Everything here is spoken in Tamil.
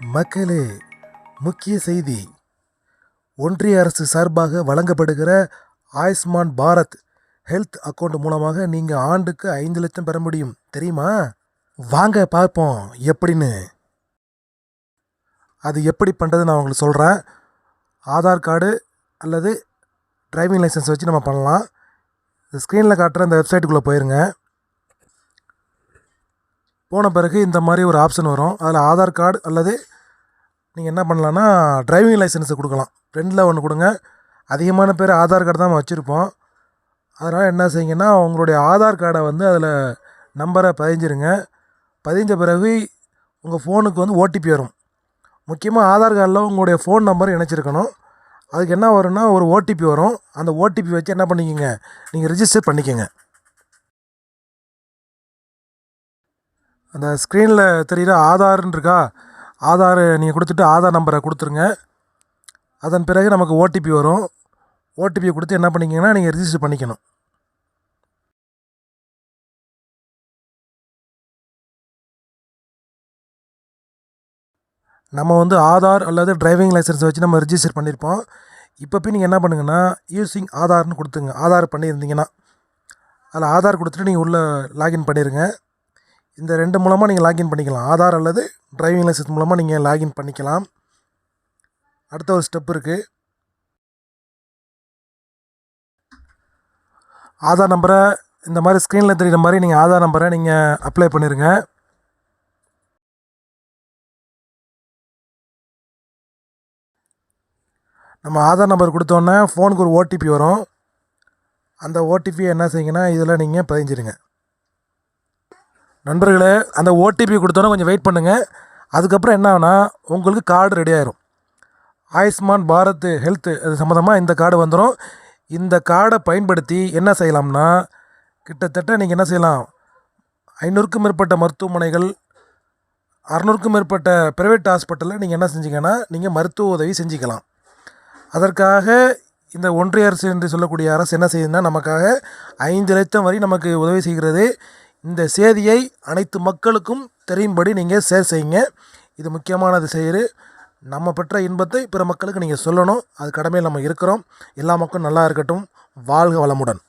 மக்களே முக்கிய செய்தி. ஒன்றிய அரசு சார்பாக வழங்கப்படுகிற ஆயுஷ்மான் பாரத் ஹெல்த் அக்கௌண்ட் மூலமாக நீங்கள் ஆண்டுக்கு ஐந்து லட்சம் பெற முடியும். தெரியுமா? வாங்க பார்ப்போம் எப்படின்னு. அது எப்படி பண்ணுறது நான் உங்களுக்கு சொல்கிறேன் ஆதார் கார்டு அல்லது டிரைவிங் லைசன்ஸ் வச்சு நம்ம பண்ணலாம். இந்த ஸ்க்ரீனில் காட்டுற இந்த வெப்சைட்டுக்குள்ளே போயிருங்க. போன பிறகு இந்த மாதிரி ஒரு ஆப்ஷன் வரும். அதில் ஆதார் கார்டு அல்லது நீங்கள் என்ன பண்ணலான்னா டிரைவிங் லைசன்ஸை கொடுக்கலாம். ஃப்ரெண்டில் ஒன்று கொடுங்க. அதிகமான பேர் ஆதார் கார்டு தான் வச்சுருப்போம். அதனால் என்ன செய்யுங்கன்னா உங்களுடைய ஆதார் கார்டை வந்து அதில் நம்பரை பதிஞ்சிருங்க. பதிஞ்ச பிறகு உங்கள் ஃபோனுக்கு வந்து ஓடிபி வரும். முக்கியமாக ஆதார் கார்டில் உங்களுடைய ஃபோன் நம்பர் இணைச்சிருக்கணும். அதுக்கு என்ன வரும்னா ஒரு ஓடிபி வரும். அந்த ஓடிபி வச்சு என்ன பண்ணிக்கோங்க நீங்கள் ரிஜிஸ்டர் பண்ணிக்கோங்க. அந்த ஸ்க்ரீனில் தெரிகிற ஆதார்ன்னு இருக்கா? ஆதார் நீங்கள் கொடுத்துட்டு ஆதார் நம்பரை கொடுத்துருங்க. அதன் பிறகு நமக்கு ஓடிபி வரும். ஓடிபியை கொடுத்து என்ன பண்ணிக்கங்கன்னா நீங்கள் ரிஜிஸ்டர் பண்ணிக்கணும். நம்ம வந்து ஆதார் அல்லது டிரைவிங் லைசன்ஸ் வச்சு நம்ம ரிஜிஸ்டர் பண்ணியிருப்போம் இப்போ போய் நீங்கள் என்ன பண்ணுங்கன்னா யூஸிங் ஆதார்னு கொடுத்துங்க ஆதார் பண்ணியிருந்தீங்கன்னா. அதில் ஆதார் கொடுத்துட்டு நீங்கள் உள்ளே லாகின் பண்ணிடுங்க இந்த ரெண்டு மூலமாக நீங்கள் லாகின் பண்ணிக்கலாம். ஆதார் அல்லது டிரைவிங் லைசன்ஸ் மூலமாக நீங்கள் லாகின் பண்ணிக்கலாம். அடுத்த ஒரு ஸ்டெப் இருக்குது ஆதார் நம்பரை இந்த மாதிரி ஸ்க்ரீனில் தெரியுற மாதிரி நீங்கள் ஆதார் நம்பரை நீங்கள் அப்ளை பண்ணிடுங்க நம்ம ஆதார் நம்பர் கொடுத்தோன்னே ஃபோனுக்கு ஒரு ஓடிபி வரும். அந்த ஓடிபியை என்ன செய்யுங்கன்னா இதில் நீங்கள் பதிஞ்சிடுங்க நண்பர்களே அந்த ஓடிபி கொடுத்தோன்னே கொஞ்சம் வெயிட் பண்ணுங்கள் அதுக்கப்புறம் என்ன ஆகுனா உங்களுக்கு கார்டு ரெடி ஆயிரும். ஆயுஷ்மான் பாரத் ஹெல்த் அது சம்மந்தமாக இந்த கார்டு வந்துடும் இந்த கார்டை பயன்படுத்தி என்ன செய்யலாம்னா கிட்டத்தட்ட நீங்கள் என்ன செய்யலாம்? ஐநூறுக்கும் மேற்பட்ட மருத்துவமனைகள் அறநூறுக்கும் மேற்பட்ட ப்ரைவேட் ஹாஸ்பிட்டலில் நீங்கள் என்ன செஞ்சீங்கன்னா நீங்கள் மருத்துவ உதவி செஞ்சுக்கலாம். அதற்காக இந்த ஒன்றிய அரசு என்று சொல்லக்கூடிய அரசு என்ன செய்யுதுன்னா நமக்காக ஐந்து லட்சம் வரை நமக்கு உதவி செய்கிறது. இந்த செய்தியை அனைத்து மக்களுக்கும் தெரியும்படி நீங்கள் ஷேர் செய்யுங்க. இது முக்கியமானது செய்யுது நம்ம பெற்ற இன்பத்தை பிற மக்களுக்கு நீங்கள் சொல்லணும். அது கடமையில் நம்ம இருக்கிறோம். எல்லா மக்களும் நல்லா இருக்கட்டும். வாழ்க வளமுடன்.